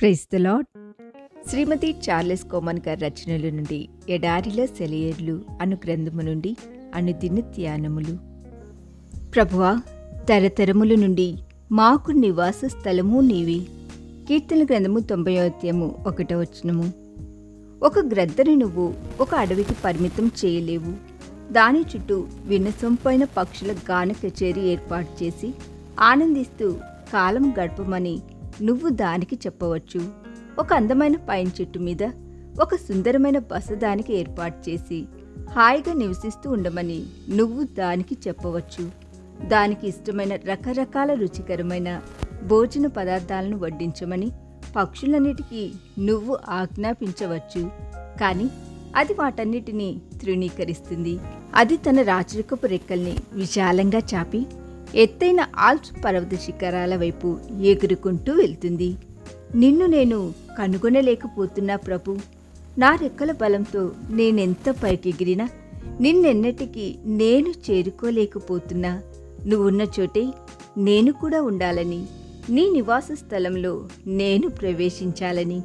Praise the Lord Shrimati Charles Cowman గారి రచనల నుండి ఎడారిల సెలయర్లు అను గ్రంథము నుండి అనుదిన ధ్యానములు. ప్రభువా తరతరముల నుండి మాకు నివాస స్థలము నీవి. కీర్తన గ్రంథము తొంభై అధ్యాయము ఒకటో వచనము. ఒక గ్రద్దను నువ్వు ఒక అడవికి పరిమితం చేయలేవు. దాని చుట్టూ వినసొంపైన పక్షుల గాన కచేరీ ఏర్పాటు చేసి ఆనందిస్తూ కాలం గడపమని నువ్వు దానికి చెప్పవచ్చు. ఒక అందమైన పైన చెట్టు మీద ఒక సుందరమైన బస దానికి ఏర్పాటు చేసి హాయిగా నివసిస్తూ ఉండమని నువ్వు దానికి చెప్పవచ్చు. దానికి ఇష్టమైన రకరకాల రుచికరమైన భోజన పదార్థాలను వడ్డించమని పక్షులన్నిటికీ నువ్వు ఆజ్ఞాపించవచ్చు. కానీ అది వాటన్నిటినీ తృణీకరిస్తుంది. అది తన రాచరికపు రెక్కల్ని విశాలంగా చాపి ఎత్తైన ఆల్ప్స్ పర్వత శిఖరాల వైపు ఎగురుకుంటూ వెళ్తుంది. నిన్ను నేను కనుగొనలేకపోతున్నా ప్రభు. నా రెక్కల బలంతో నేనెంత పైకెగిరినా నిన్నెన్నటికీ నేను చేరుకోలేకపోతున్నా. నువ్వున్న చోటే నేను కూడా ఉండాలని నీ నివాస స్థలంలో నేను ప్రవేశించాలని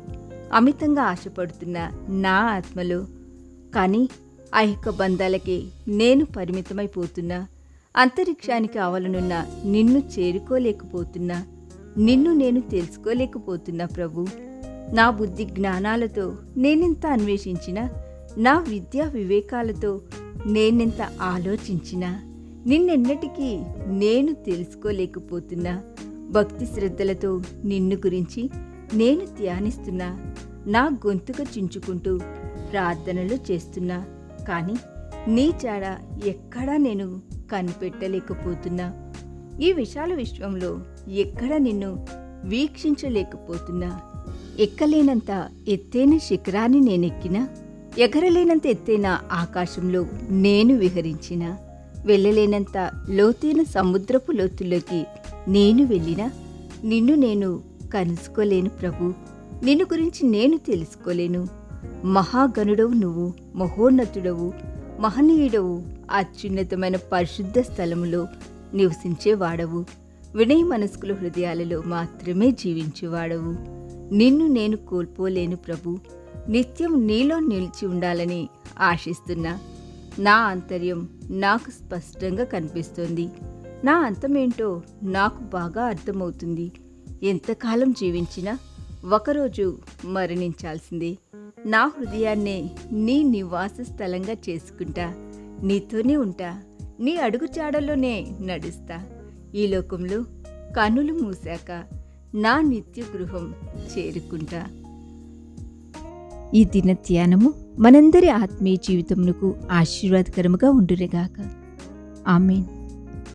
అమితంగా ఆశపడుతున్న నా ఆత్మలో. కానీ ఆ యొక్క బంధాలకే నేను పరిమితమైపోతున్నా. అంతరిక్షానికి ఆవలనున్న నిన్ను చేరుకోలేకపోతున్నా నిన్ను నేను తెలుసుకోలేకపోతున్నా ప్రభు నా బుద్ధి జ్ఞానాలతో నేనెంత అన్వేషించినా నా విద్యా వివేకాలతో నేనెంత ఆలోచించినా నిన్నెన్నటికీ నేను తెలుసుకోలేకపోతున్నా. భక్తి శ్రద్ధలతో నిన్ను గురించి నేను ధ్యానిస్తున్నా నా గొంతుక చించుకుంటూ ప్రార్థనలు చేస్తున్నా. కానీ నీ చాడ ఎక్కడా నేను కనిపెట్టలేకపోతున్నా. ఈ విశాల విశ్వంలో ఎక్కడ నిన్ను వీక్షించలేకపోతున్నా? ఎక్కలేనంత ఎత్తైన శిఖరాన్ని నేనెక్కినా? ఎగరలేనంత ఎత్తైన ఆకాశంలో నేను విహరించిన? వెళ్ళలేనంత లోతైన సముద్రపు లోతుల్లోకి నేను వెళ్ళినా? నిన్ను నేను కలుసుకోలేను ప్రభు. నిన్ను గురించి నేను తెలుసుకోలేను. మహాగణుడవు నువ్వు మహోన్నతుడవు. మహనీయుడవు అత్యున్నతమైన పరిశుద్ధ స్థలములో నివసించేవాడవు. వినయ మనస్కుల హృదయాలలో మాత్రమే జీవించేవాడవు. నిన్ను నేను కోల్పోలేను ప్రభు. నిత్యం నీలో నిలిచి ఉండాలని ఆశిస్తున్నా. నా ఆంతర్యం నాకు స్పష్టంగా కనిపిస్తోంది. నా అంతమేంటో నాకు బాగా అర్థమవుతుంది. ఎంతకాలం జీవించినా ఒకరోజు మరణించాల్సిందే. నా హృదయాన్నే నీ నివాస స్థలంగా చేసుకుంటా. నీతోనే ఉంటా. నీ అడుగుచాడల్లోనే నడుస్తా. ఈ లోకంలో కనులు మూసాక నా నిత్య గృహం చేరుకుంటా. ఈ దిన ధ్యానము మనందరి ఆత్మీయ జీవితమునకు ఆశీర్వాదకరముగా ఉండురేగాక ఆమెన్.